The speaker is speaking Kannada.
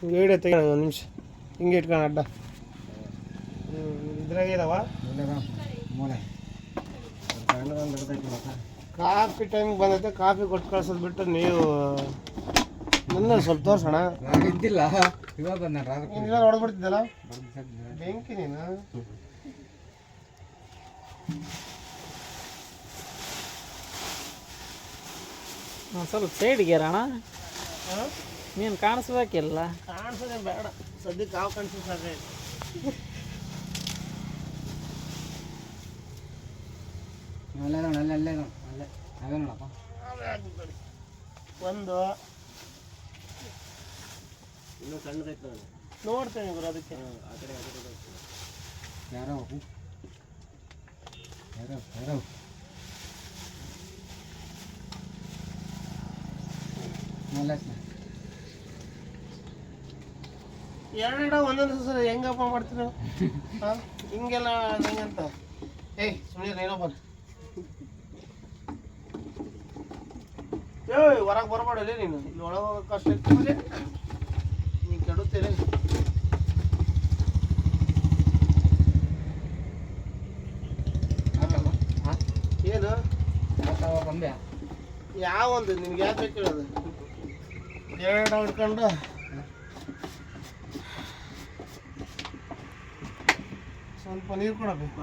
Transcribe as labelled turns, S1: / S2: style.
S1: ಹಿಂಗೆ ತೆಗೋಣ ತೆಗಿ ಒಂದು ನಿಮಿಷ. ಹಿಂಗೆ ಇಟ್ಕೊಂಡು ಅಡ್ಡ. ಇದ್ರಾಗೆ ಇದಾವ? ಕಾಫಿ ಟೈಮ್ ಬಂದೈತೆ ಕಾಫಿ ಕೊಟ್ಟು ಕಳ್ಸೋದು ಬಿಟ್ಟು ನೀವು ನನ್ನ ಸ್ವಲ್ಪ ತೋರ್ಸೋಣ.
S2: ಇದ್ದಿಲ್ಲ ಇವಾಗ ಬಂದ
S1: ಹೊಡೆದ್ಬಿಡ್ತಿದ್ದಲ್ಲ ಬೆಂಕಿ ನೀನು?
S3: ಸ್ವಲ್ಪ ಸೈಡ್ಗೆ ಅಣ್ಣ
S1: ಹಾಂ?
S3: ನೀನು ಕಾಣಿಸ್ಬೇಕಿಲ್ಲ
S1: ಕಾಣಿಸೋದೇ ಬೇಡ ಸದ್ಯಕ್ಕೆ ಕಾವು ಕಾಣಿಸೋ ಸಾಕಾಯ್ತು
S2: ಅಲ್ಲೇ ನೋಡು ಅಲ್ಲೇ ಅಲ್ಲೇ ನೋಡು ಅಲ್ಲೇ ಅವೇ ನೋಡಪ್ಪ
S1: ಒಂದು ಇನ್ನೂ ಸಣ್ಣದೈತೆ ನೋಡ್ತೇನೆ ಗುರು ಅದಕ್ಕೆ ಆ ಕಡೆ ಆ ಕಡೆ
S2: ಯಾರೋ ಅವು? ಯಾರೋ ಯಾರೋ ಅಲ್ಲೇ
S1: ಎರಡೆರಡು ಒಂದೊಂದು ಸಲ ಹೆಂಗಪ್ಪ ಮಾಡ್ತೀರ ಹಿಂಗೆಲ್ಲ ಹೆಂಗಂತ ಏಯ್ ಸುಮ್ಮನೆ ಏನೋ ಬರ. ಏಯ್ ಹೊರಗೆ ಬರಬೇಡಲೇ ನೀನು. ಇಲ್ಲಿ ಒಳಗೆ ಹೋಗೋಕೆ ಕಷ್ಟ ಇರ್ತದೆ ನೀನು ಕೆಡುತ್ತೇನೆ? ಏನು? ಯಾವ ಒಂದು ನಿನ್ಗೆ ಯಾಕೆ ಬೇಕು ಹೇಳೋದು ಎರಡು ಹಿಡ್ಕೊಂಡು ಸ್ವಲ್ಪ ನೀರು ಕೊಡಬೇಕು.